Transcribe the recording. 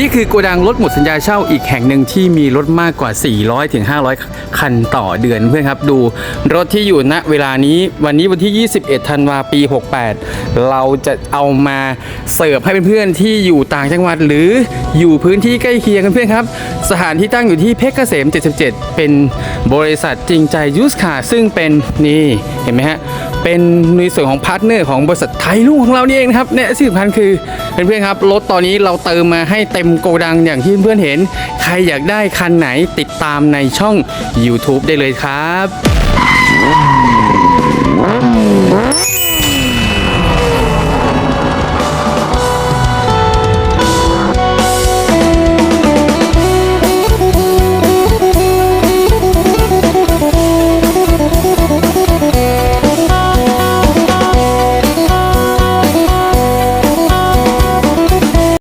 นี่คือโกดังรถหมดสัญญาเช่าอีกแห่งหนึ่งที่มีรถมากกว่า400ถึง500 คันต่อเดือนเพื่อนครับดู รถที่อยู่ณเวลานี้วันนี้วันที่ 21 ธันวาปี 68 เราจะเอามาเสิร์ฟให้เพื่อนๆที่อยู่ต่างจังหวัดหรืออยู่พื้นที่ใกล้เคียงกันเพื่อนครับ สถานที่ตั้งอยู่ที่เพชรเกษม 77 เป็นบริษัทจริงใจยูสคาซึ่งเป็นนี่เห็นไหมฮะ เป็นในส่วนของพาร์ทเนอร์ของบริษัทไทยลุงของเรานี่เองนะครับเนี่ยสิ่งสำคัญคือเพื่อนๆครับรถตอนนี้เราเติมมาให้เต็มโกดังอย่างที่เพื่อนๆเห็น ใครอยากได้คันไหนติดตามในช่อง YouTube ได้เลยครับ